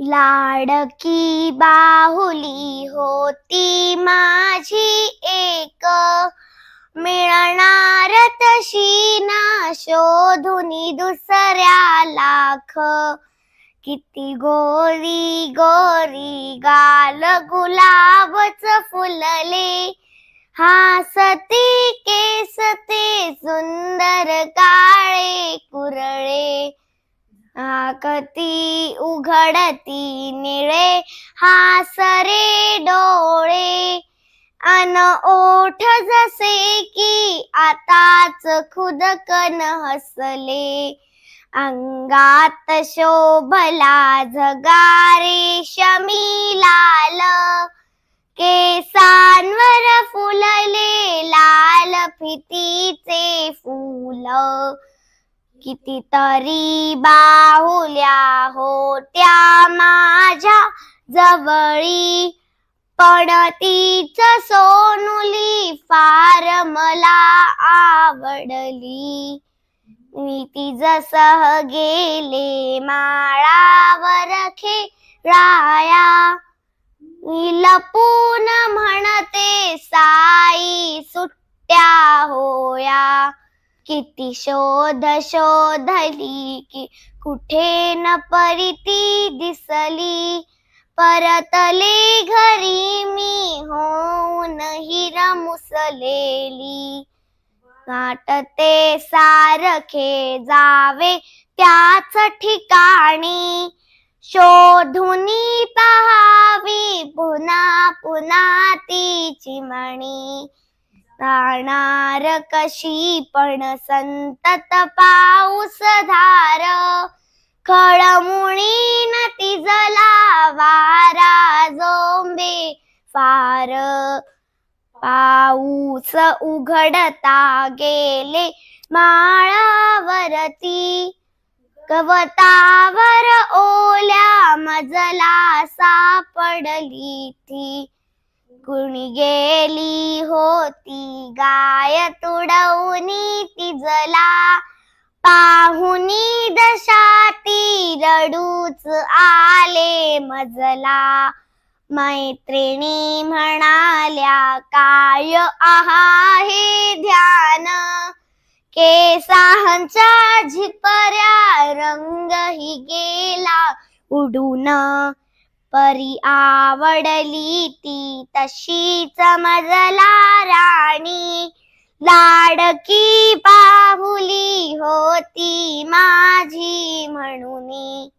लाडकी बाहुली होती माझी एक. मिळणार तशी ना शोधुनी दुसऱ्या लाख. किती गोरी गोरी गाल गुलाबच फुलले. हासती के आकती उघडती निळे हासरे डोळे. अन ओठ जसे की आताच खुदकन हसले. अंगात शोभला झगारे शमी लाल. केसांवर कितीतरी बाहुल्या होत्या माझ्या जवळी. पण तीच सोनुली फार मला आवडली. मी तिजसह गेले माळावर खेळाया. मी लपून म्हणते साई सुट्ट्या होया. किती शोध शोधली की कुठे न परिती दिसली. परतले घरी मी होऊन हिरा मुसलेली. वाटते सारखे जावे त्याच ठिकाणी. शोधुनी पहावी पुन्हा पुन्हा तिची मणी राहणार कशी? पण संतत पाऊस धार. खळमुळी न तिजला वारा जोंबे फार पाऊस उघडता गेले माळावरती. गवतावर ओल्या मजला सापडली ती. कुणी गेली होती? गाय तुडवणी तिजला. पाहुनी दशाती रडूच आले मजला. मैत्रिणी म्हणाल्या काय आहा हे ध्यान? केसांच्या झिपऱ्या रंगही गेला उडून. परी आवडली ती तशीच मजला राणी. लाडकी पाहुली होती माझी म्हणूनी.